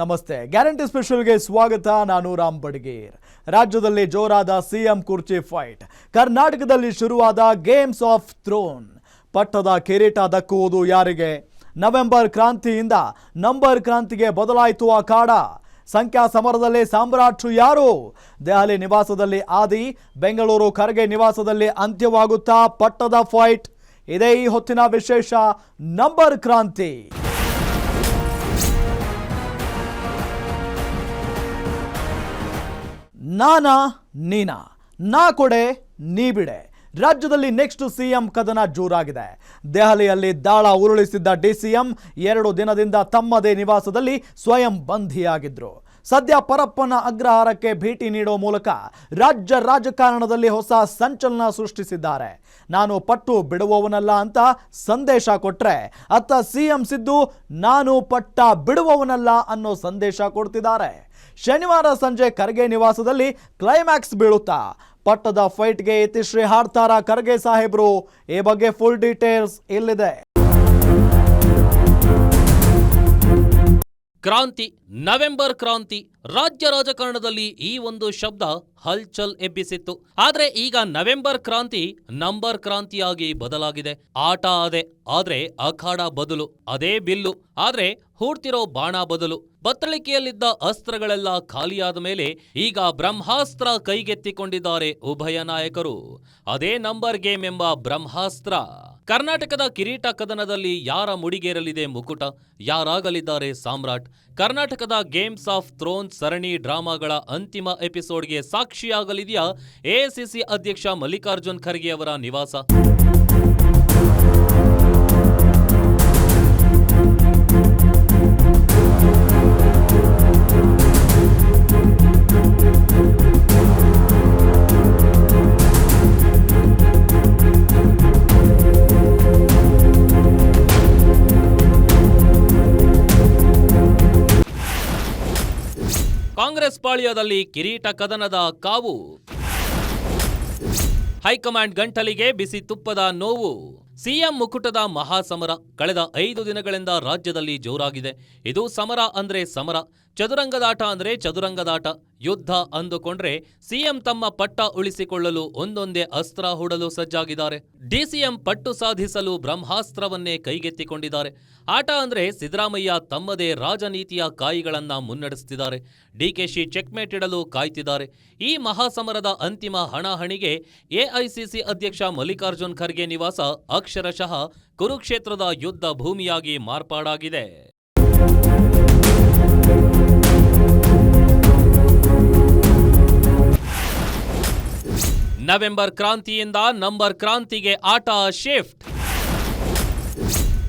ನಮಸ್ತೆ. ಗ್ಯಾರಂಟಿ ಸ್ಪೆಷಲ್ಗೆ ಸ್ವಾಗತ. ನಾನು ರಾಮ್ ಬಡ್ಗೇರ್. ರಾಜ್ಯದಲ್ಲಿ ಜೋರಾದ ಸಿಎಂ ಕುರ್ಚಿ ಫೈಟ್. ಕರ್ನಾಟಕದಲ್ಲಿ ಶುರುವಾದ ಗೇಮ್ಸ್ ಆಫ್ ಥ್ರೋನ್. ಪಟ್ಟದ ಕಿರೀಟ ದಕ್ಕುವುದು ಯಾರಿಗೆ? ನವೆಂಬರ್ ಕ್ರಾಂತಿಯಿಂದ ನಂಬರ್ ಕ್ರಾಂತಿಗೆ ಬದಲಾಯಿತು ಆ ಕಾಡ. ಸಂಖ್ಯಾ ಸಮರದಲ್ಲಿ ಸಾಮ್ರಾಟ್ರು ಯಾರು? ದೆಹಲಿ ನಿವಾಸದಲ್ಲಿ ಆದಿ, ಬೆಂಗಳೂರು ಖರ್ಗೆ ನಿವಾಸದಲ್ಲಿ ಅಂತ್ಯವಾಗುತ್ತಾ ಪಟ್ಟದ ಫೈಟ್. ಇದೇ ಈ ಹೊತ್ತಿನ ವಿಶೇಷ. ನಂಬರ್ ಕ್ರಾಂತಿ. ನಾನಾ, ನೀನಾ. ನಾ ಕೊಡೆ, ನೀ ಬಿಡೆ. ರಾಜ್ಯದಲ್ಲಿ ನೆಕ್ಸ್ಟ್ ಸಿಎಂ ಕದನ ಜೋರಾಗಿದೆ. ದೆಹಲಿಯಲ್ಲಿ ದಾಳ ಉರುಳಿಸಿದ್ದ ಡಿಸಿಎಂ ಎರಡು ದಿನದಿಂದ ತಮ್ಮದೇ ನಿವಾಸದಲ್ಲಿ ಸ್ವಯಂ ಬಂಧಿಯಾಗಿದ್ರು. ಸದ್ಯ ಪರಪ್ಪನ ಅಗ್ರಹಾರಕ್ಕೆ ಭೇಟಿ ನೀಡೋ ಮೂಲಕ ರಾಜ್ಯ ರಾಜಕಾರಣದಲ್ಲಿ ಹೊಸ ಸಂಚಲನ ಸೃಷ್ಟಿಸಿದ್ದಾರೆ. ನಾನು ಪಟ್ಟು ಬಿಡುವವನಲ್ಲ ಅಂತ ಸಂದೇಶ ಕೊಟ್ರೆ ಅತ್ತ ಸಿಎಂ ಸಿದ್ದು, ನಾನು ಪಟ್ಟ ಬಿಡುವವನಲ್ಲ ಅನ್ನೋ ಸಂದೇಶ ಕೊಡ್ತಿದ್ದಾರೆ. ಶನಿವಾರ ಸಂಜೆ ಖರ್ಗೆ ನಿವಾಸದಲ್ಲಿ ಕ್ಲೈಮ್ಯಾಕ್ಸ್ ಬೀಳುತ್ತಾ. ಪಟ್ಟದ ಫೈಟ್ಗೆ ಇತಿಶ್ರೀ ಹಾಡ್ತಾರ ಖರ್ಗೆ ಸಾಹೇಬ್ರು. ಈ ಬಗ್ಗೆ ಫುಲ್ ಡೀಟೇಲ್ಸ್ ಇಲ್ಲಿದೆ. ಕ್ರಾಂತಿ, ನವೆಂಬರ್ ಕ್ರಾಂತಿ, ರಾಜ್ಯ ರಾಜಕಾರಣದಲ್ಲಿ ಈ ಒಂದು ಶಬ್ದ ಹಲ್ಚಲ್ ಎಬ್ಬಿಸಿತ್ತು. ಆದ್ರೆ ಈಗ ನವೆಂಬರ್ ಕ್ರಾಂತಿ ನಂಬರ್ ಕ್ರಾಂತಿಯಾಗಿ ಬದಲಾಗಿದೆ. ಆಟ ಅದೇ, ಆದ್ರೆ ಅಖಾಡ ಬದಲು, ಅದೇ ಬಿಲ್ಲು. ಆದ್ರೆ ಹೂಡ್ತಿರೋ ಬಾಣ ಬದಲು ಬತ್ತಳಿಕೆಯಲ್ಲಿದ್ದ ಅಸ್ತ್ರಗಳೆಲ್ಲ ಖಾಲಿಯಾದ ಮೇಲೆ ಈಗ ಬ್ರಹ್ಮಾಸ್ತ್ರ ಕೈಗೆತ್ತಿಕೊಂಡಿದ್ದಾರೆ ಉಭಯ ನಾಯಕರು. ಅದೇ ನಂಬರ್ ಗೇಮ್ ಎಂಬ ಬ್ರಹ್ಮಾಸ್ತ್ರ. ಕರ್ನಾಟಕದ ಕಿರೀಟ ಕದನದಲ್ಲಿ ಯಾರ ಮುಡಿಗೇರಲಿದೆ ಮುಕುಟ? ಯಾರಾಗಲಿದ್ದಾರೆ ಸಾಮ್ರಾಟ್? ಕರ್ನಾಟಕದ ಗೇಮ್ಸ್ ಆಫ್ ಥ್ರೋನ್ ಸರಣಿ ಡ್ರಾಮಾಗಳ ಅಂತಿಮ ಎಪಿಸೋಡ್ಗೆ ಸಾಕ್ಷಿಯಾಗಲಿದೆಯಾ ಎಐಸಿಸಿ ಅಧ್ಯಕ್ಷ ಮಲ್ಲಿಕಾರ್ಜುನ್ ಖರ್ಗೆ ಅವರ ನಿವಾಸ? ಕಾಂಗ್ರೆಸ್ ಪಾಳ್ಯದಲ್ಲಿ ಕಿರೀಟ ಕದನದ ಕಾವು. ಹೈಕಮಾಂಡ್ ಗಂಟಲಿಗೆ ಬಿಸಿ ತುಪ್ಪದ ನೋವು. ಸಿಎಂ ಮುಕುಟದ ಮಹಾಸಮರ ಕಳೆದ ಐದು ದಿನಗಳಿಂದ ರಾಜ್ಯದಲ್ಲಿ ಜೋರಾಗಿದೆ. ಇದು ಸಮರ ಅಂದ್ರೆ ಸಮರ. ಚದುರಂಗದಾಟ ಅಂದ್ರೆ ಚದುರಂಗದಾಟ. ಯುದ್ಧ ಅಂದುಕೊಂಡ್ರೆ ಸಿಎಂ ತಮ್ಮ ಪಟ್ಟ ಉಳಿಸಿಕೊಳ್ಳಲು ಒಂದೊಂದೇ ಅಸ್ತ್ರ ಹೂಡಲು ಸಜ್ಜಾಗಿದ್ದಾರೆ. ಡಿಸಿಎಂ ಪಟ್ಟು ಸಾಧಿಸಲು ಬ್ರಹ್ಮಾಸ್ತ್ರವನ್ನೇ ಕೈಗೆತ್ತಿಕೊಂಡಿದ್ದಾರೆ. ಆಟ ಅಂದ್ರೆ ಸಿದ್ದರಾಮಯ್ಯ ತಮ್ಮದೇ ರಾಜನೀತಿಯ ಕಾಯಿಗಳನ್ನ ಮುನ್ನಡೆಸುತ್ತಿದ್ದಾರೆ ಡಿಕೆಶಿ ಚೆಕ್ಮೇಟ್ ಇಡಲು ಕಾಯ್ತಿದ್ದಾರೆ. ಈ ಮಹಾಸಮರದ ಅಂತಿಮ ಹಣಾಹಣಿಗೆ ಎಐಸಿಸಿ ಅಧ್ಯಕ್ಷ ಮಲ್ಲಿಕಾರ್ಜುನ್ ಖರ್ಗೆ ನಿವಾಸ ಅಕ್ಷರಶಃ ಕುರುಕ್ಷೇತ್ರದ ಯುದ್ಧ ಭೂಮಿಯಾಗಿ ಮಾರ್ಪಾಡಾಗಿದೆ. ನವೆಂಬರ್ ಕ್ರಾಂತಿಯಿಂದ ನಂಬರ್ ಕ್ರಾಂತಿಗೆ ಆಟ ಶಿಫ್ಟ್.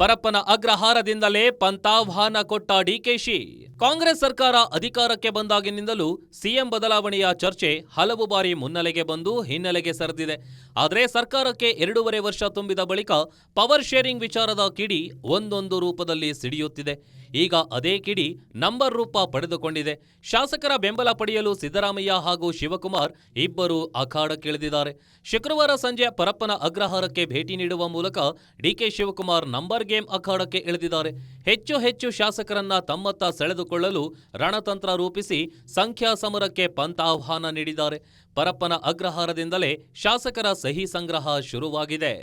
ಪರಪ್ಪನ ಅಗ್ರಹಾರದಿಂದಲೇ ಪಂಥಾಹ್ವಾನ ಕೊಟ್ಟ ಡಿಕೆಶಿ ಕಾಂಗ್ರೆಸ್ ಸರ್ಕಾರ ಅಧಿಕಾರಕ್ಕೆ ಬಂದಾಗಿನಿಂದಲೂ ಸಿಎಂ ಬದಲಾವಣೆಯ ಚರ್ಚೆ ಹಲವು ಬಾರಿ ಮುನ್ನೆಲೆಗೆ ಬಂದು ಹಿನ್ನೆಲೆಗೆ ಸರಿದಿದೆ. ಆದರೆ ಸರ್ಕಾರಕ್ಕೆ ಎರಡೂವರೆ ವರ್ಷ ತುಂಬಿದ ಬಳಿಕ ಪವರ್ ಶೇರಿಂಗ್ ವಿಚಾರದ ಕಿಡಿ ಒಂದೊಂದು ರೂಪದಲ್ಲಿ ಸಿಡಿಯುತ್ತಿದೆ. ಈಗ ಅದೇ ಕಿಡಿ ನಂಬರ್ ರೂಪ ಪಡೆದುಕೊಂಡಿದೆ. ಶಾಸಕರ ಬೆಂಬಲ ಪಡೆಯಲು ಸಿದ್ದರಾಮಯ್ಯ ಹಾಗೂ ಶಿವಕುಮಾರ್ ಇಬ್ಬರು ಅಖಾಡಕ್ಕಿಳಿದಿದ್ದಾರೆ ಶುಕ್ರವಾರ ಸಂಜೆ ಪರಪ್ಪನ ಅಗ್ರಹಾರಕ್ಕೆ ಭೇಟಿ ನೀಡುವ ಮೂಲಕ D K Shivakumar number game ಅಖಾಡಕ್ಕೆ ಇಳಿದಿದ್ದಾರೆ. ಹೆಚ್ಚು ಹೆಚ್ಚು ಶಾಸಕರನ್ನ ತಮ್ಮತ್ತ ಸೆಳೆದುಕೊಳ್ಳಲು ರಣತಂತ್ರ ರೂಪಿಸಿ ಸಂಖ್ಯಾ ಸಮರಕ್ಕೆ ಪಂತಾಹ್ವಾನ ನೀಡಿದ್ದಾರೆ. ಪರಪ್ಪನ ಅಗ್ರಹಾರದಿಂದಲೇ ಶಾಸಕರ ಸಹಿ ಸಂಗ್ರಹ ಶುರುವಾಗಿದೆ.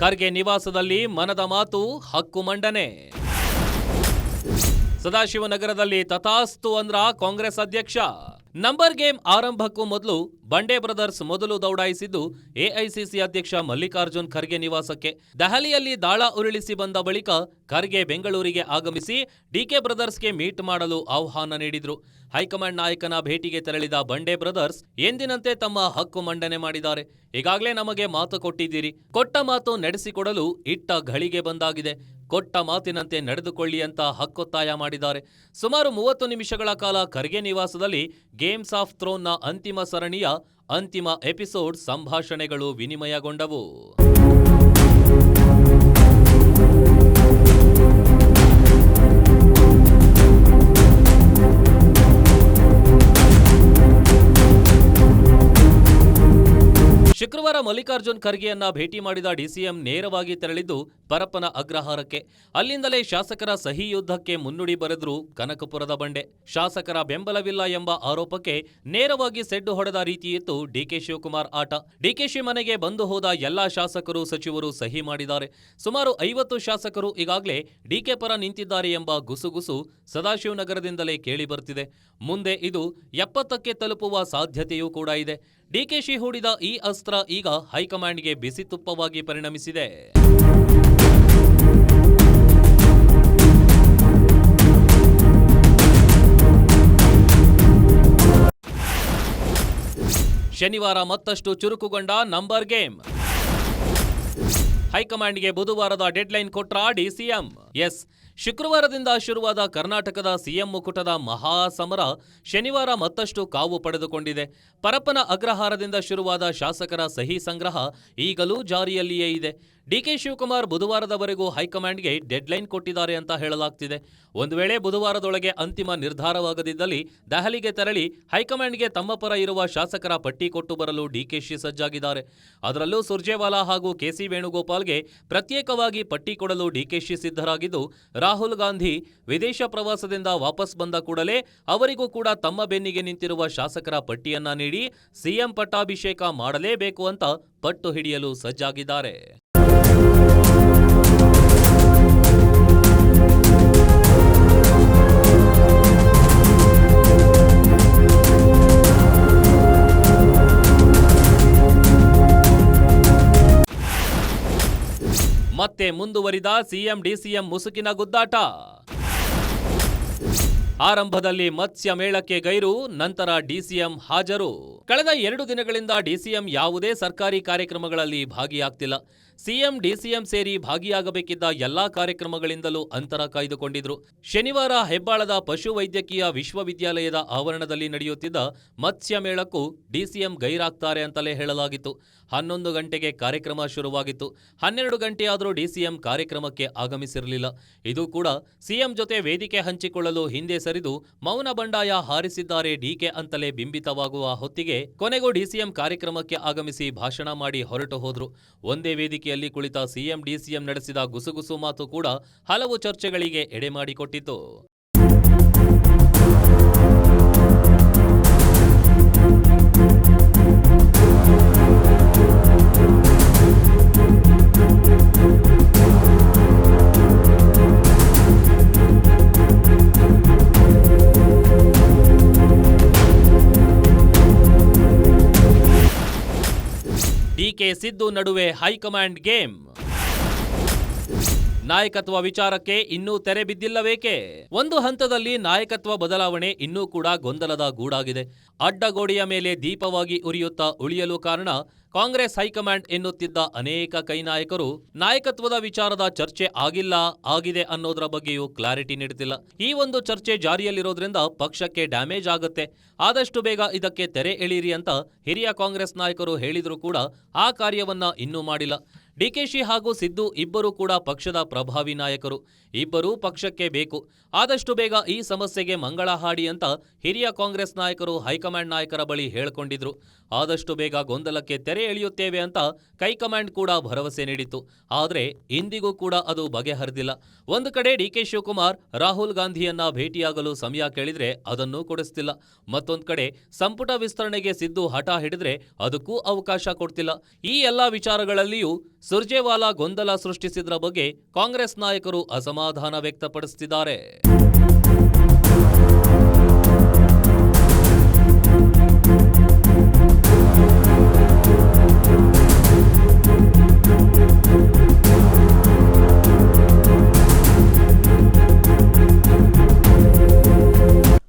ಖರ್ಗೆ ನಿವಾಸದಲ್ಲಿ ಮನದ ಮಾತು ಹಕ್ಕು ಮಂಡನೆ. ಸದಾಶಿವನಗರದಲ್ಲಿ ತಥಾಸ್ತು ಅಂದ್ರ ಕಾಂಗ್ರೆಸ್ ಅಧ್ಯಕ್ಷ. ನಂಬರ್ ಗೇಮ್ ಆರಂಭಕ್ಕೂ ಮೊದಲು ಬಂಡೆ ಬ್ರದರ್ಸ್ ಮೊದಲು ದೌಡಾಯಿಸಿದ್ದು ಎಐಸಿಸಿ ಅಧ್ಯಕ್ಷ ಮಲ್ಲಿಕಾರ್ಜುನ್ ಖರ್ಗೆ ನಿವಾಸಕ್ಕೆ. ದೆಹಲಿಯಲ್ಲಿ ದಾಳ ಉರುಳಿಸಿ ಬಂದ ಬಳಿಕ ಖರ್ಗೆ ಬೆಂಗಳೂರಿಗೆ ಆಗಮಿಸಿ ಡಿಕೆ ಬ್ರದರ್ಸ್ಗೆ ಮೀಟ್ ಮಾಡಲು ಆಹ್ವಾನ ನೀಡಿದ್ರು. ಹೈಕಮಾಂಡ್ ನಾಯಕನ ಭೇಟಿಗೆ ತೆರಳಿದ ಬಂಡೆ ಬ್ರದರ್ಸ್ ಎಂದಿನಂತೆ ತಮ್ಮ ಹಕ್ಕು ಮಂಡನೆ ಮಾಡಿದ್ದಾರೆ. ಈಗಾಗಲೇ ನಮಗೆ ಮಾತು ಕೊಟ್ಟಿದ್ದೀರಿ. ಕೊಟ್ಟ ಮಾತು ನಡೆಸಿಕೊಡಲು ಇಟ್ಟ ಘಳಿಗೆ ಬಂದಾಗಿದೆ. ಕೊಟ್ಟ ಮಾತಿನಂತೆ ನಡೆದುಕೊಳ್ಳಿ ಅಂತ ಹಕ್ಕೊತ್ತಾಯ ಮಾಡಿದ್ದಾರೆ. ಸುಮಾರು ಮೂವತ್ತು ನಿಮಿಷಗಳ ಕಾಲ ಖರ್ಗೆ ನಿವಾಸದಲ್ಲಿ ಗೇಮ್ಸ್ ಆಫ್ ಥ್ರೋನ್ನ ಅಂತಿಮ ಸರಣಿಯ ಅಂತಿಮ ಎಪಿಸೋಡ್ ಸಂಭಾಷಣೆಗಳು ವಿನಿಮಯಗೊಂಡವು. ಶುಕ್ರವಾರ ಮಲ್ಲಿಕಾರ್ಜುನ್ ಖರ್ಗೆಯನ್ನ ಭೇಟಿ ಮಾಡಿದ ಡಿಸಿಎಂ ನೇರವಾಗಿ ತೆರಳಿದ್ದು ಪರಪ್ಪನ ಅಗ್ರಹಾರಕ್ಕೆ. ಅಲ್ಲಿಂದಲೇ ಶಾಸಕರ ಸಹಿ ಯುದ್ಧಕ್ಕೆ ಮುನ್ನುಡಿ ಬರೆದ್ರು ಕನಕಪುರದ ಬಂಡೆ. ಶಾಸಕರ ಬೆಂಬಲವಿಲ್ಲ ಎಂಬ ಆರೋಪಕ್ಕೆ ನೇರವಾಗಿ ಸೆಡ್ಡು ಹೊಡೆದ ರೀತಿಯಿತ್ತು ಡಿಕೆ ಶಿವಕುಮಾರ್ ಆಟ. ಡಿಕೆಶಿ ಮನೆಗೆ ಬಂದು ಹೋದ ಎಲ್ಲಾ ಶಾಸಕರು, ಸಚಿವರು ಸಹಿ ಮಾಡಿದ್ದಾರೆ. ಸುಮಾರು ಐವತ್ತು ಶಾಸಕರು ಈಗಾಗಲೇ ಡಿಕೆ ಪರ ನಿಂತಿದ್ದಾರೆ ಎಂಬ ಗುಸುಗುಸು ಸದಾಶಿವನಗರದಿಂದಲೇ ಕೇಳಿ ಬರ್ತಿದೆ. ಮುಂದೆ ಇದು ಎಪ್ಪತ್ತಕ್ಕೆ ತಲುಪುವ ಸಾಧ್ಯತೆಯೂ ಕೂಡ ಇದೆ. ಡಿಕೆಶಿ ಹೂಡಿದ ಈ ಅಸ್ತ್ರ ಈಗ ಹೈಕಮಾಂಡ್ಗೆ ಬಿಸಿ ತುಪ್ಪವಾಗಿ ಪರಿಣಮಿಸಿದೆ. ಶನಿವಾರ ಮತ್ತಷ್ಟು ಚುರುಕುಗೊಂಡ ನಂಬರ್ ಗೇಮ್. ಹೈಕಮಾಂಡ್ಗೆ ಬುಧವಾರದ ಡೆಡ್ಲೈನ್ ಕೊಟ್ರ ಡಿಸಿಎಂ ಎಸ್. ಶುಕ್ರವಾರದಿಂದ ಶುರುವಾದ ಕರ್ನಾಟಕದ ಸಿಎಂ ಮುಕುಟದ ಮಹಾಸಮರ ಶನಿವಾರ ಮತ್ತಷ್ಟು ಕಾವು ಪಡೆದುಕೊಂಡಿದೆ. ಪರಪ್ಪನ ಅಗ್ರಹಾರದಿಂದ ಶುರುವಾದ ಶಾಸಕರ ಸಹಿ ಸಂಗ್ರಹ ಈಗಲೂ ಜಾರಿಯಲ್ಲಿಯೇ ಇದೆ. ಡಿಕೆ ಶಿವಕುಮಾರ್ ಬುಧವಾರದವರೆಗೂ ಹೈಕಮಾಂಡ್ಗೆ ಡೆಡ್ಲೈನ್ ಕೊಟ್ಟಿದ್ದಾರೆ ಅಂತ ಹೇಳಲಾಗ್ತಿದೆ. ಒಂದು ವೇಳೆ ಬುಧವಾರದೊಳಗೆ ಅಂತಿಮ ನಿರ್ಧಾರವಾಗದಿದ್ದಲ್ಲಿ ದೆಹಲಿಗೆ ತೆರಳಿ ಹೈಕಮಾಂಡ್ಗೆ ತಮ್ಮ ಪರ ಇರುವ ಶಾಸಕರ ಪಟ್ಟಿ ಕೊಟ್ಟು ಬರಲು ಡಿಕೆಶಿ ಸಜ್ಜಾಗಿದ್ದಾರೆ. ಅದರಲ್ಲೂ ಸುರ್ಜೇವಾಲಾ ಹಾಗೂ ಕೆಸಿ ವೇಣುಗೋಪಾಲ್ಗೆ ಪ್ರತ್ಯೇಕವಾಗಿ ಪಟ್ಟಿ ಕೊಡಲು ಡಿಕೆಶಿ ಸಿದ್ಧರಾಗಿದ್ದು, ರಾಹುಲ್ ಗಾಂಧಿ ವಿದೇಶ ಪ್ರವಾಸದಿಂದ ವಾಪಸ್ ಬಂದ ಕೂಡಲೇ ಅವರಿಗೂ ಕೂಡ ತಮ್ಮ ಬೆನ್ನಿಗೆ ನಿಂತಿರುವ ಶಾಸಕರ ಪಟ್ಟಿಯನ್ನ ನೀಡಿ ಸಿಎಂ ಪಟ್ಟಾಭಿಷೇಕ ಮಾಡಲೇಬೇಕು ಅಂತ ಪಟ್ಟು ಹಿಡಿಯಲು ಸಜ್ಜಾಗಿದ್ದಾರೆ. ಮತ್ತೆ ಮುಂದುವರಿದ ಸಿಎಂ, ಡಿಸಿಎಂ ಮುಸುಕಿನ ಗುದ್ದಾಟ. ಆರಂಭದಲ್ಲಿ ಮತ್ಸ್ಯ ಮೇಳಕ್ಕೆ ಗೈರು, ನಂತರ ಡಿಸಿಎಂ ಹಾಜರು. ಕಳೆದ ಎರಡು ದಿನಗಳಿಂದ ಡಿಸಿಎಂ ಯಾವುದೇ ಸರ್ಕಾರಿ ಕಾರ್ಯಕ್ರಮಗಳಲ್ಲಿ ಭಾಗಿಯಾಗ್ತಿಲ್ಲ. ಸಿಎಂ, ಡಿಸಿಎಂ ಸೇರಿ ಭಾಗಿಯಾಗಬೇಕಿದ್ದ ಎಲ್ಲಾ ಕಾರ್ಯಕ್ರಮಗಳಿಂದಲೂ ಅಂತರ ಕಾಯ್ದುಕೊಂಡಿದ್ರು. ಶನಿವಾರ ಹೆಬ್ಬಾಳದ ಪಶುವೈದ್ಯಕೀಯ ವಿಶ್ವವಿದ್ಯಾಲಯದ ಆವರಣದಲ್ಲಿ ನಡೆಯುತ್ತಿದ್ದ ಮತ್ಸ್ಯ ಮೇಳಕ್ಕೂ ಡಿಸಿಎಂ ಗೈರಾಗ್ತಾರೆ ಅಂತಲೇ ಹೇಳಲಾಗಿತ್ತು. ಹನ್ನೊಂದು ಗಂಟೆಗೆ ಕಾರ್ಯಕ್ರಮ ಶುರುವಾಗಿತ್ತು. ಹನ್ನೆರಡು ಗಂಟೆಯಾದರೂ ಡಿಸಿಎಂ ಕಾರ್ಯಕ್ರಮಕ್ಕೆ ಆಗಮಿಸಿರಲಿಲ್ಲ. ಇದು ಕೂಡ ಸಿಎಂ ಜೊತೆ ವೇದಿಕೆ ಹಂಚಿಕೊಳ್ಳಲು ಹಿಂದೆ ಸರಿದು ಮೌನ ಬಂಡಾಯ ಹಾರಿಸಿದ್ದಾರೆ ಡಿಕೆ ಅಂತಲೇ ಬಿಂಬಿತವಾಗುವ ಹೊತ್ತಿಗೆ ಕೊನೆಗೂ ಡಿಸಿಎಂ ಕಾರ್ಯಕ್ರಮಕ್ಕೆ ಆಗಮಿಸಿ ಭಾಷಣ ಮಾಡಿ ಹೊರಟು ಹೋದ್ರು. ಒಂದೇ ವೇದಿಕೆಯಲ್ಲಿ ಕುಳಿತ ಸಿಎಂ ಡಿಸಿಎಂ ನಡೆಸಿದ ಗುಸುಗುಸು ಮಾತು ಕೂಡ ಹಲವು ಚರ್ಚೆಗಳಿಗೆ ಎಡೆಮಾಡಿಕೊಟ್ಟಿತು ಡಿಕೆ ಸಿದ್ದು ನಡುವೆ ಹೈಕಮಾಂಡ್ ಗೇಮ್. ನಾಯಕತ್ವ ವಿಚಾರಕ್ಕೆ ಇನ್ನೂ ತೆರೆ ಬಿದ್ದಿಲ್ಲವೇಕೆ? ಒಂದು ಹಂತದಲ್ಲಿ ನಾಯಕತ್ವ ಬದಲಾವಣೆ ಇನ್ನೂ ಕೂಡ ಗೊಂದಲದ ಗೂಡಾಗಿದೆ. ಅಡ್ಡಗೋಡೆಯ ಮೇಲೆ ದೀಪವಾಗಿ ಉರಿಯುತ್ತಾ ಉಳಿಯಲು ಕಾರಣ ಕಾಂಗ್ರೆಸ್ ಹೈಕಮಾಂಡ್ ಎನ್ನುತ್ತಿದ್ದ ಅನೇಕ ಕೈ ನಾಯಕರು ನಾಯಕತ್ವದ ವಿಚಾರದ ಚರ್ಚೆ ಆಗಿಲ್ಲ, ಆಗಿದೆ ಅನ್ನೋದರ ಬಗ್ಗೆಯೂ ಕ್ಲಾರಿಟಿ ನೀಡುತ್ತಿಲ್ಲ ಈ ಒಂದು ಚರ್ಚೆ ಜಾರಿಯಲ್ಲಿರೋದ್ರಿಂದ ಪಕ್ಷಕ್ಕೆ ಡ್ಯಾಮೇಜ್ ಆಗುತ್ತೆ. ಆದಷ್ಟು ಬೇಗ ಇದಕ್ಕೆ ತೆರೆ ಎಳೀರಿ ಅಂತ ಹಿರಿಯ ಕಾಂಗ್ರೆಸ್ ನಾಯಕರು ಹೇಳಿದರೂ ಕೂಡ ಆ ಕಾರ್ಯವನ್ನ ಇನ್ನೂ ಮಾಡಿಲ್ಲ. ಡಿಕೆಶಿ ಹಾಗೂ ಸಿದ್ದು ಇಬ್ಬರೂ ಕೂಡ ಪಕ್ಷದ ಪ್ರಭಾವಿ ನಾಯಕರು. ಇಬ್ಬರೂ ಪಕ್ಷಕ್ಕೆ ಬೇಕು. ಆದಷ್ಟು ಬೇಗ ಈ ಸಮಸ್ಯೆಗೆ ಮಂಗಳ ಹಾಡಿ ಅಂತ ಹಿರಿಯ ಕಾಂಗ್ರೆಸ್ ನಾಯಕರು ಹೈಕಮಾಂಡ್ ನಾಯಕರ ಬಳಿ ಹೇಳಿಕೊಂಡಿದ್ರು. ಆದಷ್ಟು ಬೇಗ ಗೊಂದಲಕ್ಕೆ ತೆರೆ ಎಳೆಯುತ್ತೇವೆ ಅಂತ ಕೈಕಮಾಂಡ್ ಕೂಡ ಭರವಸೆ ನೀಡಿತ್ತು. ಆದರೆ ಇಂದಿಗೂ ಕೂಡ ಅದು ಬಗೆಹರಿದಿಲ್ಲ. ಒಂದು ಕಡೆ ಡಿಕೆ ಶಿವಕುಮಾರ್, ರಾಹುಲ್ ಗಾಂಧಿಯನ್ನ ಭೇಟಿಯಾಗಲು ಸಮಯ ಕೇಳಿದ್ರೆ ಅದನ್ನೂ ಕೊಡಿಸ್ತಿಲ್ಲ. ಮತ್ತೊಂದು ಕಡೆ ಸಂಪುಟ ವಿಸ್ತರಣೆಗೆ ಸಿದ್ದು ಹಠ ಹಿಡಿದ್ರೆ ಅದಕ್ಕೂ ಅವಕಾಶ ಕೊಡ್ತಿಲ್ಲ. ಈ ಎಲ್ಲ ವಿಚಾರಗಳಲ್ಲಿಯೂ ಸುರ್ಜೇವಾಲಾ ಗೊಂದಲ ಸೃಷ್ಟಿಸಿದ್ರ ಬಗ್ಗೆ ಕಾಂಗ್ರೆಸ್ ನಾಯಕರು ಅಸಮಾಧಾನ ವ್ಯಕ್ತಪಡಿಸುತ್ತಿದ್ದಾರೆ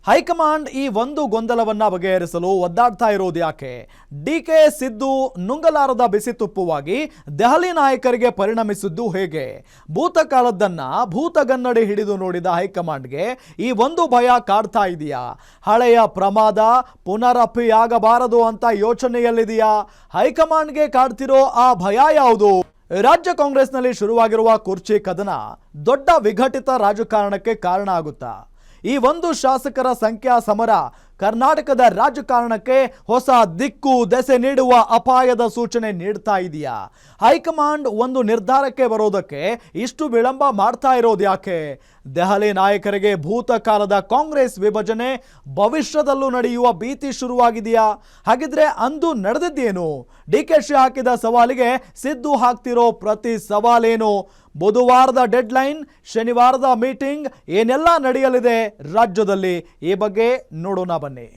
ಹೈಕಮಾಂಡ್ ಈ ಒಂದು ಗೊಂದಲವನ್ನ ಬಗೆಹರಿಸಲು ಒದ್ದಾಡ್ತಾ ಇರೋದು ಯಾಕೆ? ಡಿಕೆ ಸಿದ್ದು ನುಂಗಲಾರದ ಬಿಸಿ ತುಪ್ಪುವಾಗಿ ದೆಹಲಿ ನಾಯಕರಿಗೆ ಪರಿಣಮಿಸಿದ್ದು ಹೇಗೆ? ಭೂತಕಾಲದ್ದನ್ನ ಭೂತಗನ್ನಡಿ ಹಿಡಿದು ನೋಡಿದ ಹೈಕಮಾಂಡ್ಗೆ ಈ ಒಂದು ಭಯ ಕಾಡ್ತಾ ಇದೆಯಾ? ಹಳೆಯ ಪ್ರಮಾದ ಪುನರಪಿಯಾಗಬಾರದು ಅಂತ ಯೋಚನೆಯಲ್ಲಿದೆಯಾ? ಹೈಕಮಾಂಡ್ಗೆ ಕಾಡ್ತಿರೋ ಆ ಭಯ ಯಾವುದು? ರಾಜ್ಯ ಕಾಂಗ್ರೆಸ್ನಲ್ಲಿ ಶುರುವಾಗಿರುವ ಕುರ್ಚಿ ಕದನ ದೊಡ್ಡ ವಿಘಟಿತ ರಾಜಕಾರಣಕ್ಕೆ ಕಾರಣ ಆಗುತ್ತಾ? ಈ ಒಂದು ಶಾಸಕರ ಸಂಖ್ಯಾ ಸಮರ ಕರ್ನಾಟಕದ ರಾಜಕಾರಣಕ್ಕೆ ಹೊಸ ದಿಕ್ಕು, ದೆಸೆ ನೀಡುವ ಅಪಾಯದ ಸೂಚನೆ ನೀಡ್ತಾ ಇದೆಯಾ? ಹೈಕಮಾಂಡ್ ಒಂದು ನಿರ್ಧಾರಕ್ಕೆ ಬರೋದಕ್ಕೆ ಇಷ್ಟು ವಿಳಂಬ ಮಾಡ್ತಾ ಇರೋದು ಯಾಕೆ? ದೆಹಲಿ ನಾಯಕರಿಗೆ ಭೂತಕಾಲದ ಕಾಂಗ್ರೆಸ್ ವಿಭಜನೆ ಭವಿಷ್ಯದಲ್ಲೂ ನಡೆಯುವ ಭೀತಿ ಶುರುವಾಗಿದೆಯಾ? ಹಾಗಿದ್ರೆ ಅಂದು ನಡೆದಿದ್ದೇನು? ಡಿ ಕೆ ಶಿ ಹಾಕಿದ ಸವಾಲಿಗೆ ಸಿದ್ದು ಹಾಕ್ತಿರೋ ಪ್ರತಿ ಸವಾಲೇನು? ಬುಧವಾರದ ಡೆಡ್ಲೈನ್, ಶನಿವಾರದ ಮೀಟಿಂಗ್, ಏನೆಲ್ಲ ನಡೆಯಲಿದೆ ರಾಜ್ಯದಲ್ಲಿ ಈ ಬಗ್ಗೆ ನೋಡೋಣ ಬನ್ನಿ.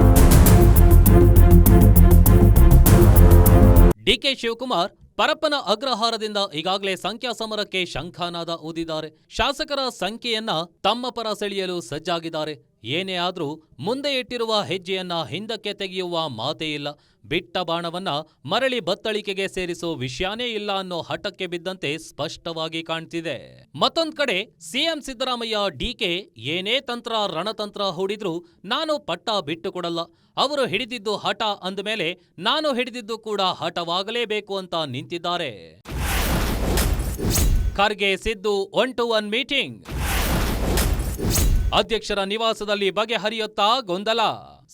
ಡಿಕೆ ಶಿವಕುಮಾರ್ ಪರಪ್ಪನ ಅಗ್ರಹಾರದಿಂದ ಈಗಾಗಲೇ ಸಂಖ್ಯಾ ಸಮರಕ್ಕೆ ಶಂಖಾನಾದ ಊದಿದ್ದಾರೆ. ಶಾಸಕರ ಸಂಖ್ಯೆಯನ್ನ ತಮ್ಮ ಪರ ಸೆಳೆಯಲು ಸಜ್ಜಾಗಿದ್ದಾರೆ. ಏನೇ ಆದರೂ ಮುಂದೆ ಇಟ್ಟಿರುವ ಹೆಜ್ಜೆಯನ್ನ ಹಿಂದಕ್ಕೆ ತೆಗೆಯುವ ಮಾತೇ ಇಲ್ಲ. ಬಿಟ್ಟ ಬಾಣವನ್ನ ಮರಳಿ ಬತ್ತಳಿಕೆಗೆ ಸೇರಿಸೋ ವಿಷಯನೇ ಇಲ್ಲ ಅನ್ನೋ ಹಠಕ್ಕೆ ಬಿದ್ದಂತೆ ಸ್ಪಷ್ಟವಾಗಿ ಕಾಣ್ತಿದೆ. ಮತ್ತೊಂದ್ ಕಡೆ ಸಿಎಂ ಸಿದ್ದರಾಮಯ್ಯ ಡಿಕೆ ಏನೇ ತಂತ್ರ, ರಣತಂತ್ರ ಹೂಡಿದ್ರೂ ನಾನು ಪಟ್ಟ ಬಿಟ್ಟುಕೊಡಲ್ಲ ಅವರು ಹಿಡಿದಿದ್ದು ಹಠ ಅಂದಮೇಲೆ ನಾನು ಹಿಡಿದಿದ್ದು ಕೂಡ ಹಠವಾಗಲೇಬೇಕು ಅಂತ ನಿಂತಿದ್ದಾರೆ. Kharge Siddu one to one meeting. ಅಧ್ಯಕ್ಷರ ನಿವಾಸದಲ್ಲಿ ಬಗೆಹರಿಯುತ್ತಾ ಗೊಂದಲ.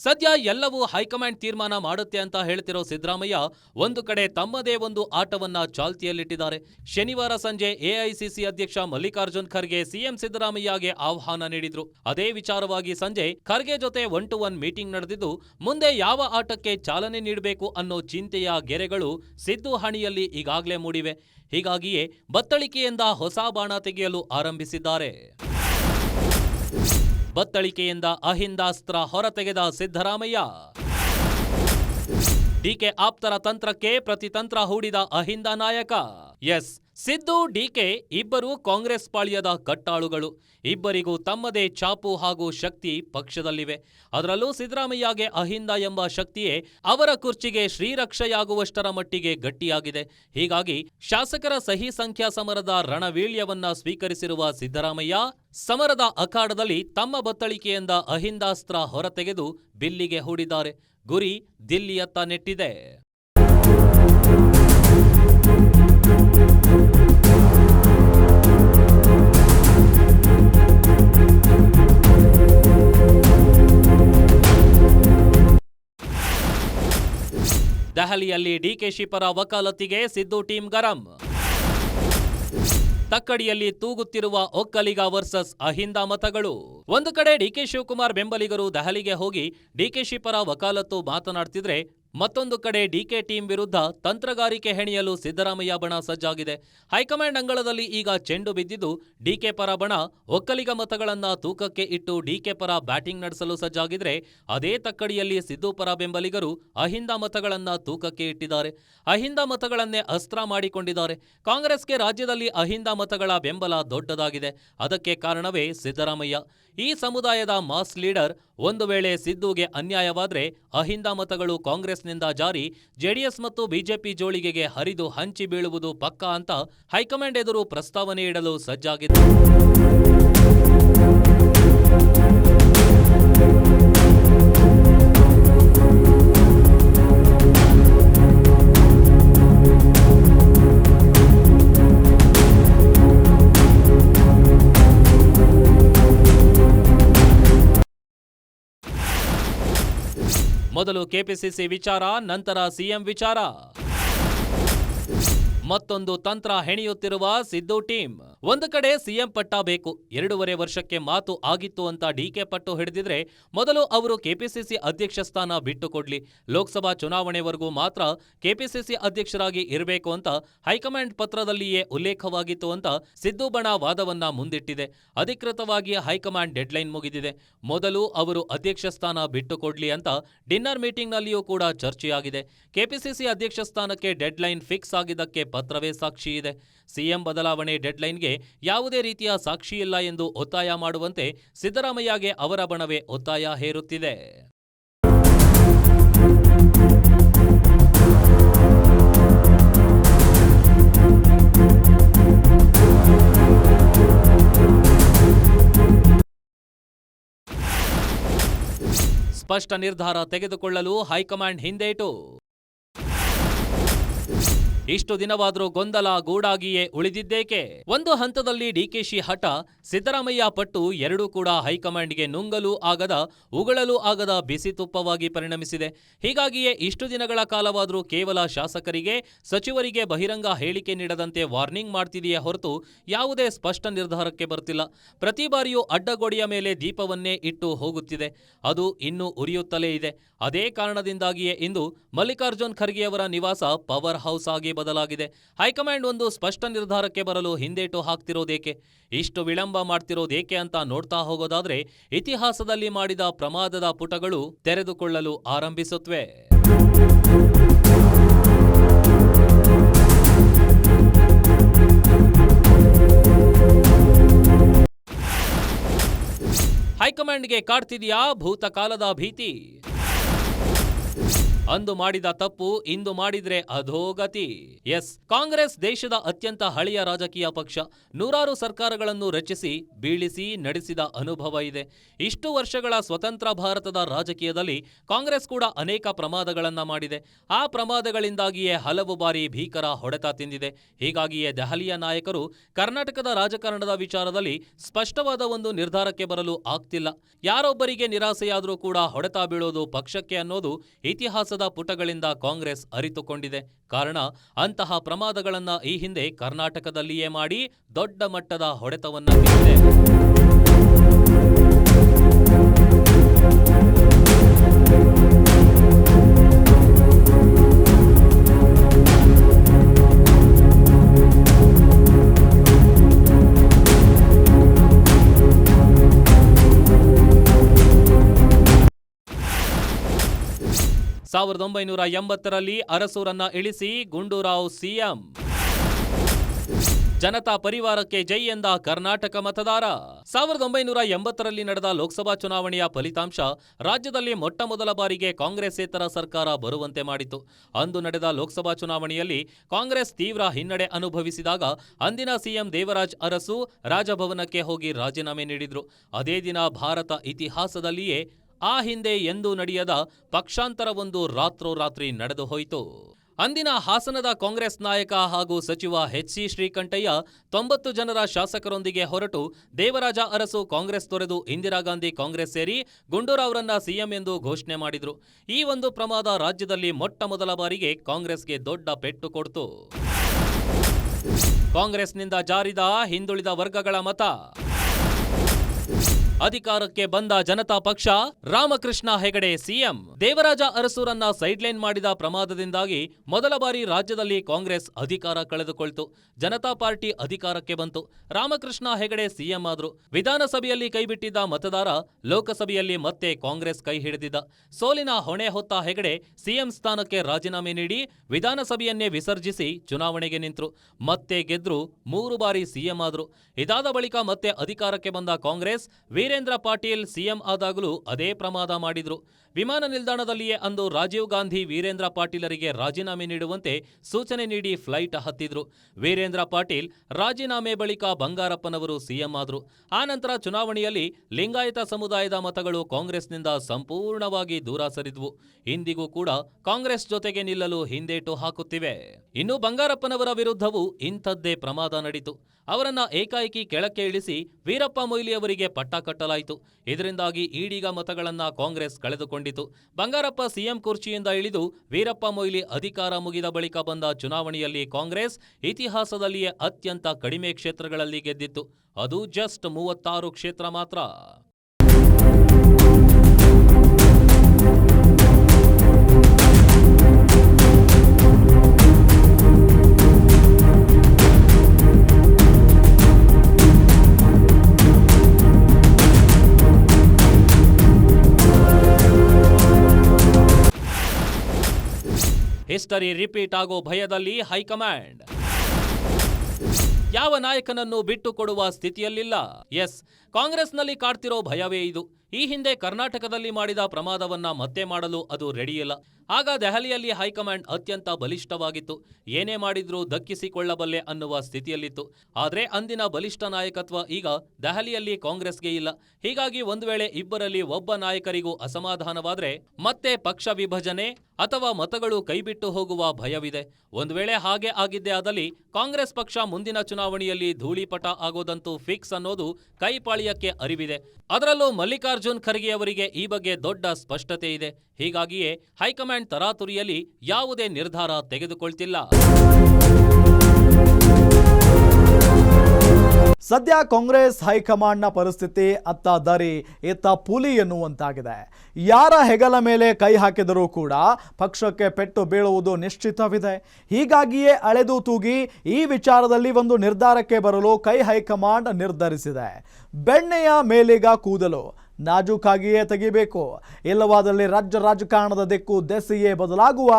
ಸದ್ಯ ಎಲ್ಲವೂ ಹೈಕಮಾಂಡ್ ತೀರ್ಮಾನ ಮಾಡುತ್ತೆ ಅಂತ ಹೇಳ್ತಿರೋ ಸಿದ್ದರಾಮಯ್ಯ ಒಂದು ಕಡೆ ತಮ್ಮದೇ ಒಂದು ಆಟವನ್ನ ಚಾಲ್ತಿಯಲ್ಲಿಟ್ಟಿದ್ದಾರೆ. ಶನಿವಾರ ಸಂಜೆ ಎಐಸಿಸಿ ಅಧ್ಯಕ್ಷ ಮಲ್ಲಿಕಾರ್ಜುನ್ ಖರ್ಗೆ ಸಿಎಂ ಸಿದ್ದರಾಮಯ್ಯಗೆ ಆಹ್ವಾನ ನೀಡಿದ್ರು. ಅದೇ ವಿಚಾರವಾಗಿ ಸಂಜೆ ಖರ್ಗೆ ಜೊತೆ ಒನ್ ಟು ಒನ್ ಮೀಟಿಂಗ್ ನಡೆದಿದ್ದು, ಮುಂದೆ ಯಾವ ಆಟಕ್ಕೆ ಚಾಲನೆ ನೀಡಬೇಕು ಅನ್ನೋ ಚಿಂತೆಯ ಗೆರೆಗಳು ಸಿದ್ದು ಹಣಿಯಲ್ಲಿ ಈಗಾಗಲೇ ಮೂಡಿವೆ. ಹೀಗಾಗಿಯೇ ಬತ್ತಳಿಕೆಯಿಂದ ಹೊಸ ಬಾಣ ತೆಗೆಯಲು ಆರಂಭಿಸಿದ್ದಾರೆ. ಬತ್ತಳಿಕೆಯಿಂದ ಅಹಿಂದಾಸ್ತ್ರ ಹೊರತೆಗೆದ ಸಿದ್ದರಾಮಯ್ಯ. ಡಿಕೆ ಆಪ್ತರ ತಂತ್ರಕ್ಕೆ ಪ್ರತಿತಂತ್ರ ಹೂಡಿದ ಅಹಿಂದ ನಾಯಕ. ಎಸ್. ಸಿದ್ದು, ಡಿಕೆ ಇಬ್ಬರು ಕಾಂಗ್ರೆಸ್ ಪಾಳ್ಯದ ಕಟ್ಟಾಳುಗಳು. ಇಬ್ಬರಿಗೂ ತಮ್ಮದೇ ಛಾಪು ಹಾಗೂ ಶಕ್ತಿ ಪಕ್ಷದಲ್ಲಿವೆ. ಅದರಲ್ಲೂ ಸಿದ್ದರಾಮಯ್ಯಗೆ ಅಹಿಂದ ಎಂಬ ಶಕ್ತಿಯೇ ಅವರ ಕುರ್ಚಿಗೆ ಶ್ರೀರಕ್ಷೆಯಾಗುವಷ್ಟರ ಮಟ್ಟಿಗೆ ಗಟ್ಟಿಯಾಗಿದೆ. ಹೀಗಾಗಿ ಶಾಸಕರ ಸಹಿ ಸಂಖ್ಯಾ ಸಮರದ ರಣವೀಳ್ಯವನ್ನ ಸ್ವೀಕರಿಸಿರುವ ಸಿದ್ದರಾಮಯ್ಯ ಸಮರದ ಅಖಾಡದಲ್ಲಿ ತಮ್ಮ ಬತ್ತಳಿಕೆಯಿಂದ ಅಹಿಂದಾಸ್ತ್ರ ಹೊರತೆಗೆದು ಬಿಲ್ಲಿಗೆ ಹೂಡಿದ್ದಾರೆ. ಗುರಿ ದಿಲ್ಲಿಯತ್ತ ನೆಟ್ಟಿದೆ. ದೆಹಲಿಯಲ್ಲಿ ಡಿಕೆಶಿ ಪರ ವಕಾಲತ್ತಿಗೆ ಸಿದ್ದು ಟೀಮ್ ಗರಂ. ತಕ್ಕಡಿಯಲ್ಲಿ ತೂಗುತ್ತಿರುವ ಒಕ್ಕಲಿಗ ವರ್ಸಸ್ ಅಹಿಂದ ಮತಗಳು. ಒಂದು ಕಡೆ ಡಿಕೆ ಶಿವಕುಮಾರ್ ಬೆಂಬಲಿಗರು ದೆಹಲಿಗೆ ಹೋಗಿ ಡಿಕೆಶಿ ಪರ ವಕಾಲತ್ತು ಮಾತನಾಡ್ತಿದ್ರೆ ಮತ್ತೊಂದು ಕಡೆ ಡಿಕೆ ಟೀಂ ವಿರುದ್ಧ ತಂತ್ರಗಾರಿಕೆ ಹೆಣೆಯಲು ಸಿದ್ದರಾಮಯ್ಯ ಬಣ ಸಜ್ಜಾಗಿದೆ. ಹೈಕಮಾಂಡ್ ಅಂಗಳದಲ್ಲಿ ಈಗ ಚೆಂಡು ಬಿದ್ದಿದ್ದು ಡಿಕೆ ಪರ ಬಣ. ಒಕ್ಕಲಿಗ ಮತಗಳನ್ನ ತೂಕಕ್ಕೆ ಇಟ್ಟು ಡಿಕೆ ಪರ ಬ್ಯಾಟಿಂಗ್ ನಡೆಸಲು ಸಜ್ಜಾಗಿದ್ರೆ ಅದೇ ತಕ್ಕಡಿಯಲ್ಲಿ ಸಿದ್ದು ಪರ ಬೆಂಬಲಿಗರು ಅಹಿಂದ ಮತಗಳನ್ನು ತೂಕಕ್ಕೆ ಇಟ್ಟಿದ್ದಾರೆ. ಅಹಿಂದ ಮತಗಳನ್ನೇ ಅಸ್ತ್ರ ಮಾಡಿಕೊಂಡಿದ್ದಾರೆ. ಕಾಂಗ್ರೆಸ್ಗೆ ರಾಜ್ಯದಲ್ಲಿ ಅಹಿಂದ ಮತಗಳ ಬೆಂಬಲ ದೊಡ್ಡದಾಗಿದೆ. ಅದಕ್ಕೆ ಕಾರಣವೇ ಸಿದ್ದರಾಮಯ್ಯ. ಈ ಸಮುದಾಯದ ಮಾಸ್ ಲೀಡರ್ ಒಂದು ವೇಳೆ ಸಿದ್ದುಗೆ ಅನ್ಯಾಯವಾದರೆ ಅಹಿಂದ ಮತಗಳು ಕಾಂಗ್ರೆಸ್ನಿಂದ ಜಾರಿ, ಜೆಡಿಎಸ್ ಮತ್ತು ಬಿಜೆಪಿ ಜೋಳಿಗೆಗೆ ಹರಿದು ಹಂಚಿ ಬೀಳುವುದು ಪಕ್ಕಾ ಅಂತ ಹೈಕಮಾಂಡ್ ಎದುರು ಪ್ರಸ್ತಾವನೆ ಇಡಲು ಸಜ್ಜಾಗಿದೆ ಮೊದಲು ಕೆಪಿಸಿಸಿ ವಿಚಾರ ನಂತರ ಸಿಎಂ ವಿಚಾರ. ಮತ್ತೊಂದು ತಂತ್ರ ಹೆಣೆಯುತ್ತಿರುವ ಸಿದ್ದು ಟೀಮ್. ಒಂದು ಕಡೆ ಸಿಎಂ ಪಟ್ಟ ಬೇಕು, ಎರಡೂವರೆ ವರ್ಷಕ್ಕೆ ಮಾತು ಆಗಿತ್ತು ಅಂತ ಡಿಕೆ ಪಟ್ಟು ಹಿಡಿದಿದ್ರೆ ಮೊದಲು ಅವರು ಕೆಪಿಸಿಸಿ ಅಧ್ಯಕ್ಷ ಸ್ಥಾನ ಬಿಟ್ಟುಕೊಡ್ಲಿ. ಲೋಕಸಭಾ ಚುನಾವಣೆವರೆಗೂ ಮಾತ್ರ ಕೆಪಿಸಿಸಿ ಅಧ್ಯಕ್ಷರಾಗಿ ಇರಬೇಕು ಅಂತ ಹೈಕಮಾಂಡ್ ಪತ್ರದಲ್ಲಿಯೇ ಉಲ್ಲೇಖವಾಗಿತ್ತು ಅಂತ ಸಿದ್ದು ಬಣ ವಾದವನ್ನ ಮುಂದಿಟ್ಟಿದೆ. ಅಧಿಕೃತವಾಗಿ ಹೈಕಮಾಂಡ್ ಡೆಡ್ಲೈನ್ ಮುಗಿದಿದೆ. ಮೊದಲು ಅವರು ಅಧ್ಯಕ್ಷ ಸ್ಥಾನ ಬಿಟ್ಟುಕೊಡ್ಲಿ ಅಂತ ಡಿನ್ನರ್ ಮೀಟಿಂಗ್ನಲ್ಲಿಯೂ ಕೂಡ ಚರ್ಚೆಯಾಗಿದೆ. ಕೆಪಿಸಿಸಿ ಅಧ್ಯಕ್ಷ ಸ್ಥಾನಕ್ಕೆ ಡೆಡ್ಲೈನ್ ಫಿಕ್ಸ್ ಆಗಿದ್ದಕ್ಕೆ ಪತ್ರವೇ ಸಾಕ್ಷಿ ಇದೆ. ಸಿಎಂ ಬದಲಾವಣೆ ಡೆಡ್ಲೈನ್ಗೆ ಯಾವುದೇ ರೀತಿಯ ಸಾಕ್ಷಿ ಇಲ್ಲ ಎಂದು ಒತ್ತಾಯ ಮಾಡುವಂತೆ ಸಿದ್ದರಾಮಯ್ಯಗೆ ಅವರ ಬಣವೇ ಒತ್ತಾಯ ಹೇರುತ್ತಿದೆ. ಸ್ಪಷ್ಟ ನಿರ್ಧಾರ ತೆಗೆದುಕೊಳ್ಳಲು ಹೈಕಮಾಂಡ್ ಹಿಂದೇಟು. ಇಷ್ಟು ದಿನವಾದರೂ ಗೊಂದಲ ಗೂಡಾಗಿಯೇ ಉಳಿದಿದ್ದೇಕೆ? ಒಂದು ಹಂತದಲ್ಲಿ ಡಿಕೆಶಿ ಹಠ, ಸಿದ್ದರಾಮಯ್ಯ ಪಟ್ಟು ಎರಡೂ ಕೂಡ ಹೈಕಮಾಂಡ್ಗೆ ನುಂಗಲು ಆಗದ, ಉಗಳಲು ಆಗದ ಬಿಸಿ ತುಪ್ಪವಾಗಿ ಪರಿಣಮಿಸಿದೆ. ಹೀಗಾಗಿಯೇ ಇಷ್ಟು ದಿನಗಳ ಕಾಲವಾದರೂ ಕೇವಲ ಶಾಸಕರಿಗೆ, ಸಚಿವರಿಗೆ ಬಹಿರಂಗ ಹೇಳಿಕೆ ನೀಡದಂತೆ ವಾರ್ನಿಂಗ್ ಮಾಡ್ತಿದೆಯೇ ಹೊರತು ಯಾವುದೇ ಸ್ಪಷ್ಟ ನಿರ್ಧಾರಕ್ಕೆ ಬರುತ್ತಿಲ್ಲ ಪ್ರತಿ ಬಾರಿಯೂ ಅಡ್ಡಗೋಡೆಯ ಮೇಲೆ ದೀಪವನ್ನೇ ಇಟ್ಟು ಹೋಗುತ್ತಿದೆ. ಅದು ಇನ್ನೂ ಉರಿಯುತ್ತಲೇ ಇದೆ. ಅದೇ ಕಾರಣದಿಂದಾಗಿಯೇ ಇಂದು ಮಲ್ಲಿಕಾರ್ಜುನ್ ಖರ್ಗೆಯವರ ನಿವಾಸ ಪವರ್ ಹೌಸ್ ಆಗಿ ಬದಲಾಗಿದೆ. ಹೈಕಮಾಂಡ್ ಒಂದು ಸ್ಪಷ್ಟ ನಿರ್ಧಾರಕ್ಕೆ ಬರಲು ಹಿಂದೇಟು ಹಾಕ್ತಿರೋದೇಕೆ? ಇಷ್ಟು ವಿಳಂಬ ಮಾಡ್ತಿರೋದೇಕೆ ಅಂತ ನೋಡ್ತಾ ಹೋಗೋದಾದ್ರೆ ಇತಿಹಾಸದಲ್ಲಿ ಮಾಡಿದ ಪ್ರಮಾದದ ಪುಟಗಳು ತೆರೆದುಕೊಳ್ಳಲು ಆರಂಭಿಸುತ್ತವೆ ಹೈಕಮಾಂಡ್ಗೆ ಕಾಡ್ತಿದೆಯಾ ಭೂತಕಾಲದ ಭೀತಿ? ಅಂದು ಮಾಡಿದ ತಪ್ಪು ಇಂದು ಮಾಡಿದ್ರೆ ಅಧೋಗತಿ. ಎಸ್, ಕಾಂಗ್ರೆಸ್ ದೇಶದ ಅತ್ಯಂತ ಹಳೆಯ ರಾಜಕೀಯ ಪಕ್ಷ. ನೂರಾರು ಸರ್ಕಾರಗಳನ್ನು ರಚಿಸಿ, ಬೀಳಿಸಿ, ನಡೆಸಿದ ಅನುಭವ ಇದೆ. ಇಷ್ಟು ವರ್ಷಗಳ ಸ್ವತಂತ್ರ ಭಾರತದ ರಾಜಕೀಯದಲ್ಲಿ ಕಾಂಗ್ರೆಸ್ ಕೂಡ ಅನೇಕ ಪ್ರಮಾದಗಳನ್ನ ಮಾಡಿದೆ. ಆ ಪ್ರಮಾದಗಳಿಂದಾಗಿಯೇ ಹಲವು ಬಾರಿ ಭೀಕರ ಹೊಡೆತ ತಿಂದಿದೆ. ಹೀಗಾಗಿಯೇ ದೆಹಲಿಯ ನಾಯಕರು ಕರ್ನಾಟಕದ ರಾಜಕಾರಣದ ವಿಚಾರದಲ್ಲಿ ಸ್ಪಷ್ಟವಾದ ಒಂದು ನಿರ್ಧಾರಕ್ಕೆ ಬರಲು ಆಗ್ತಿಲ್ಲ. ಯಾರೊಬ್ಬರಿಗೆ ನಿರಾಸೆಯಾದರೂ ಕೂಡ ಹೊಡೆತ ಬೀಳೋದು ಪಕ್ಷಕ್ಕೆ ಅನ್ನೋದು ಇತಿಹಾಸದ ಪುಟಗಳಿಂದ ಕಾಂಗ್ರೆಸ್ ಅರಿತುಕೊಂಡಿದೆ. ಕಾರಣ, ಅಂತಹ ಪ್ರಮಾದಗಳನ್ನ ಈ ಹಿಂದೆ ಕರ್ನಾಟಕದಲ್ಲಿಯೇ ಮಾಡಿ ದೊಡ್ಡ ಮಟ್ಟದ ಹೊಡೆತವನ್ನು ತಿಂದಿದೆ ಸಾವಿರದ ಒಂಬೈನೂರ ಎಂಬತ್ತರಲ್ಲಿ ಅರಸೂರನ್ನ ಇಳಿಸಿ ಗುಂಡೂರಾವ್ ಸಿಎಂ. ಜನತಾ ಪರಿವಾರಕ್ಕೆ ಜೈ ಎಂದ ಕರ್ನಾಟಕ ಮತದಾರ. ಸಾವಿರದ ಒಂಬೈನೂರ ಎಂಬತ್ತರಲ್ಲಿ ನಡೆದ ಲೋಕಸಭಾ ಚುನಾವಣೆಯ ಫಲಿತಾಂಶ ರಾಜ್ಯದಲ್ಲಿ ಮೊಟ್ಟ ಮೊದಲ ಬಾರಿಗೆ ಕಾಂಗ್ರೆಸ್ಸೇತರ ಸರ್ಕಾರ ಬರುವಂತೆ ಮಾಡಿತು. ಅಂದು ನಡೆದ ಲೋಕಸಭಾ ಚುನಾವಣೆಯಲ್ಲಿ ಕಾಂಗ್ರೆಸ್ ತೀವ್ರ ಹಿನ್ನಡೆ ಅನುಭವಿಸಿದಾಗ ಅಂದಿನ ಸಿಎಂ ದೇವರಾಜ್ ಅರಸು ರಾಜಭವನಕ್ಕೆ ಹೋಗಿ ರಾಜೀನಾಮೆ ನೀಡಿದ್ರು. ಅದೇ ದಿನ ಭಾರತ ಇತಿಹಾಸದಲ್ಲಿಯೇ ಆ ಹಿಂದೆ ಎಂದೂ ನಡೆಯದ ಪಕ್ಷಾಂತರವೊಂದು ರಾತ್ರೋರಾತ್ರಿ ನಡೆದು ಹೋಯಿತು. ಅಂದಿನ ಹಾಸನದ ಕಾಂಗ್ರೆಸ್ ನಾಯಕ ಹಾಗೂ ಸಚಿವ ಎಚ್ ಸಿ ಶ್ರೀಕಂಠಯ್ಯ ತೊಂಬತ್ತು ಜನರ ಶಾಸಕರೊಂದಿಗೆ ಹೊರಟು ದೇವರಾಜ ಅರಸು ಕಾಂಗ್ರೆಸ್ ತೊರೆದು ಇಂದಿರಾಗಾಂಧಿ ಕಾಂಗ್ರೆಸ್ ಸೇರಿ ಗುಂಡೂರಾವ್ರನ್ನ ಸಿಎಂ ಎಂದು ಘೋಷಣೆ ಮಾಡಿದ್ರು. ಈ ಒಂದು ಪ್ರಮಾದ ರಾಜ್ಯದಲ್ಲಿ ಮೊಟ್ಟ ಮೊದಲ ಬಾರಿಗೆ ಕಾಂಗ್ರೆಸ್ಗೆ ದೊಡ್ಡ ಪೆಟ್ಟು ಕೊಡ್ತು. ಕಾಂಗ್ರೆಸ್ನಿಂದ ಜಾರಿದ ಹಿಂದುಳಿದ ವರ್ಗಗಳ ಮತ. ಅಧಿಕಾರಕ್ಕೆ ಬಂದ ಜನತಾ ಪಕ್ಷ, ರಾಮಕೃಷ್ಣ ಹೆಗಡೆ ಸಿಎಂ ದೇವರಾಜ ಅರಸೂರನ್ನ ಸೈಡ್ಲೈನ್ ಮಾಡಿದ ಪ್ರಮಾದದಿಂದಾಗಿ ಮೊದಲ ಬಾರಿ ರಾಜ್ಯದಲ್ಲಿ ಕಾಂಗ್ರೆಸ್ ಅಧಿಕಾರ ಕಳೆದುಕೊಳ್ತು. ಜನತಾ ಪಾರ್ಟಿ ಅಧಿಕಾರಕ್ಕೆ ಬಂತು. ರಾಮಕೃಷ್ಣ ಹೆಗಡೆ ಸಿಎಂ ಆದ್ರು. ವಿಧಾನಸಭೆಯಲ್ಲಿ ಕೈಬಿಟ್ಟಿದ್ದ ಮತದಾರ ಲೋಕಸಭೆಯಲ್ಲಿ ಮತ್ತೆ ಕಾಂಗ್ರೆಸ್ ಕೈ ಹಿಡಿದಿದ್ದ. ಸೋಲಿನ ಹೊಣೆ ಹೊತ್ತ ಹೆಗಡೆ ಸಿಎಂ ಸ್ಥಾನಕ್ಕೆ ರಾಜೀನಾಮೆ ನೀಡಿ ವಿಧಾನಸಭೆಯನ್ನೇ ವಿಸರ್ಜಿಸಿ ಚುನಾವಣೆಗೆ ನಿಂತರು. ಮತ್ತೆ ಗೆದ್ರು ಮೂರು ಬಾರಿ ಸಿಎಂ ಆದ್ರು. ಇದಾದ ಬಳಿಕ ಮತ್ತೆ ಅಧಿಕಾರಕ್ಕೆ ಬಂದ ಕಾಂಗ್ರೆಸ್ ವೀರೇಂದ್ರ ಪಾಟೀಲ್ ಸಿಎಂ ಆದಾಗಲೂ ಅದೇ ಪ್ರಮಾದ ಮಾಡಿದ್ರು. ವಿಮಾನ ನಿಲ್ದಾಣದಲ್ಲಿಯೇ ಅಂದು ರಾಜೀವ್ ಗಾಂಧಿ ವೀರೇಂದ್ರ ಪಾಟೀಲರಿಗೆ ರಾಜೀನಾಮೆ ನೀಡುವಂತೆ ಸೂಚನೆ ನೀಡಿ ಫ್ಲೈಟ್ ಹತ್ತಿದ್ರು. ವೀರೇಂದ್ರ ಪಾಟೀಲ್ ರಾಜೀನಾಮೆ ಬಳಿಕ ಬಂಗಾರಪ್ಪನವರು ಸಿಎಂ ಆದ್ರು. ಆ ನಂತರ ಚುನಾವಣೆಯಲ್ಲಿ ಲಿಂಗಾಯತ ಸಮುದಾಯದ ಮತಗಳು ಕಾಂಗ್ರೆಸ್ನಿಂದ ಸಂಪೂರ್ಣವಾಗಿ ದೂರ ಸರಿದ್ವು. ಇಂದಿಗೂ ಕೂಡ ಕಾಂಗ್ರೆಸ್ ಜೊತೆಗೆ ನಿಲ್ಲಲು ಹಿಂದೇಟು ಹಾಕುತ್ತಿವೆ. ಇನ್ನು ಬಂಗಾರಪ್ಪನವರ ವಿರುದ್ಧವೂ ಇಂಥದ್ದೇ ಪ್ರಮಾದ ನಡೀತು. ಅವರನ್ನ ಏಕಾಏಕಿ ಕೆಳಕ್ಕೆ ಇಳಿಸಿ ವೀರಪ್ಪ ಮೊಯ್ಲಿ ಅವರಿಗೆ ಪಟ್ಟ ಕಟ್ಟಲಾಯಿತು. ಇದರಿಂದಾಗಿ ಈಡಿಗ ಮತಗಳನ್ನ ಕಾಂಗ್ರೆಸ್ ಕಳೆದುಕೊಂಡಿತು. ಬಂಗಾರಪ್ಪ ಸಿಎಂ ಕುರ್ಚಿಯಿಂದ ಇಳಿದು ವೀರಪ್ಪ ಮೊಯ್ಲಿ ಅಧಿಕಾರ ಮುಗಿದ ಬಳಿಕ ಬಂದ ಚುನಾವಣೆಯಲ್ಲಿ ಕಾಂಗ್ರೆಸ್ ಇತಿಹಾಸದಲ್ಲಿಯೇ ಅತ್ಯಂತ ಕಡಿಮೆ ಕ್ಷೇತ್ರಗಳಲ್ಲಿ ಗೆದ್ದಿತ್ತು. ಅದು ಜಸ್ಟ್ ಮೂವತ್ತಾರು ಕ್ಷೇತ್ರ ಮಾತ್ರ. ಹಿಸ್ಟರಿ ರಿಪೀಟ್ ಆಗೋ ಭಯದಲ್ಲಿ ಹೈಕಮಾಂಡ್. ಯಾವ ನಾಯಕನನ್ನು ಬಿಟ್ಟುಕೊಡುವ ಸ್ಥಿತಿಯಲ್ಲಿಲ್ಲ. ಎಸ್. ಕಾಂಗ್ರೆಸ್ನಲ್ಲಿ ಕಾಡ್ತಿರೋ ಭಯವೇ ಇದು. ಈ ಹಿಂದೆ ಕರ್ನಾಟಕದಲ್ಲಿ ಮಾಡಿದ ಪ್ರಮಾದವನ್ನ ಮತ್ತೆ ಮಾಡಲು ಅದು ರೆಡಿಯಿಲ್ಲ. ಆಗ ದೆಹಲಿಯಲ್ಲಿ ಹೈಕಮಾಂಡ್ ಅತ್ಯಂತ ಬಲಿಷ್ಠವಾಗಿತ್ತು. ಏನೇ ಮಾಡಿದ್ರೂ ದಕ್ಕಿಸಿಕೊಳ್ಳಬಲ್ಲೆ ಅನ್ನುವ ಸ್ಥಿತಿಯಲ್ಲಿತ್ತು. ಆದರೆ ಅಂದಿನ ಬಲಿಷ್ಠ ನಾಯಕತ್ವ ಈಗ ದೆಹಲಿಯಲ್ಲಿ ಕಾಂಗ್ರೆಸ್ಗೆ ಇಲ್ಲ. ಹೀಗಾಗಿ ಒಂದು ವೇಳೆ ಇಬ್ಬರಲ್ಲಿ ಒಬ್ಬ ನಾಯಕರಿಗೂ ಅಸಮಾಧಾನವಾದ್ರೆ ಮತ್ತೆ ಪಕ್ಷ ವಿಭಜನೆ ಅಥವಾ ಮತಗಳು ಕೈಬಿಟ್ಟು ಹೋಗುವ ಭಯವಿದೆ. ಒಂದು ವೇಳೆ ಹಾಗೆ ಆಗಿದ್ದೇ ಆದಲ್ಲಿ ಕಾಂಗ್ರೆಸ್ ಪಕ್ಷ ಮುಂದಿನ ಚುನಾವಣೆಯಲ್ಲಿ ಧೂಳಿಪಟ ಆಗೋದಂತೂ ಫಿಕ್ಸ್ ಅನ್ನೋದು ಕೈಪಾಳ್ಯಕ್ಕೆ ಅರಿವಿದೆ. ಅದರಲ್ಲೂ ಮಲ್ಲಿಕಾರ್ಜುನ್ ಖರ್ಗೆ ಅವರಿಗೆ ಈ ಬಗ್ಗೆ ದೊಡ್ಡ ಸ್ಪಷ್ಟತೆ ಇದೆ. ಹೀಗಾಗಿಯೇ ಹೈಕಮಾಂಡ್ ತರಾತುರಿಯಲ್ಲಿ ಯಾವುದೇ ನಿರ್ಧಾರ ತೆಗೆದುಕೊಳ್ತಿಲ್ಲ. ಸದ್ಯ ಕಾಂಗ್ರೆಸ್ ಹೈಕಮಾಂಡ್ನ ಪರಿಸ್ಥಿತಿ ಅತ್ತ ದರಿ ಇತ್ತ ಪುಲಿ ಎನ್ನುವಂತಾಗಿದೆ. ಯಾರ ಹೆಗಲ ಮೇಲೆ ಕೈ ಹಾಕಿದರೂ ಕೂಡ ಪಕ್ಷಕ್ಕೆ ಪೆಟ್ಟು ಬೀಳುವುದು ನಿಶ್ಚಿತವಿದೆ. ಹೀಗಾಗಿಯೇ ಅಳೆದು ತೂಗಿ ಈ ವಿಚಾರದಲ್ಲಿ ಒಂದು ನಿರ್ಧಾರಕ್ಕೆ ಬರಲು ಕೈ ಹೈಕಮಾಂಡ್ ನಿರ್ಧರಿಸಿದೆ. ಬೆಣ್ಣೆಯ ಮೇಲಿಗ ಕೂದಲು ನಾಜೂಕಾಗಿಯೇ ತೆಗಿಬೇಕು. ಇಲ್ಲವಾದಲ್ಲಿ ರಾಜ್ಯ ರಾಜಕಾರಣದ ದಿಕ್ಕು ದೆಸೆಯೇ ಬದಲಾಗುವ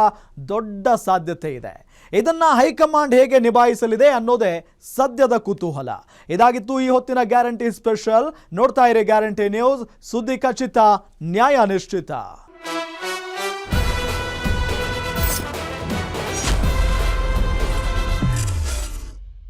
ದೊಡ್ಡ ಸಾಧ್ಯತೆ ಇದೆ. ಇದನ್ನ ಹೈಕಮಾಂಡ್ ಹೇಗೆ ನಿಭಾಯಿಸಲಿದೆ ಅನ್ನೋದೇ ಸದ್ಯದ ಕುತೂಹಲ. ಇದಾಗಿತ್ತು ಈ ಹೊತ್ತಿನ ಗ್ಯಾರಂಟಿ ಸ್ಪೆಷಲ್. ನೋಡ್ತಾ ಇರಿ ಗ್ಯಾರಂಟಿ ನ್ಯೂಸ್. ಸುದ್ದಿ ಖಚಿತ, ನ್ಯಾಯ ನಿಶ್ಚಿತ.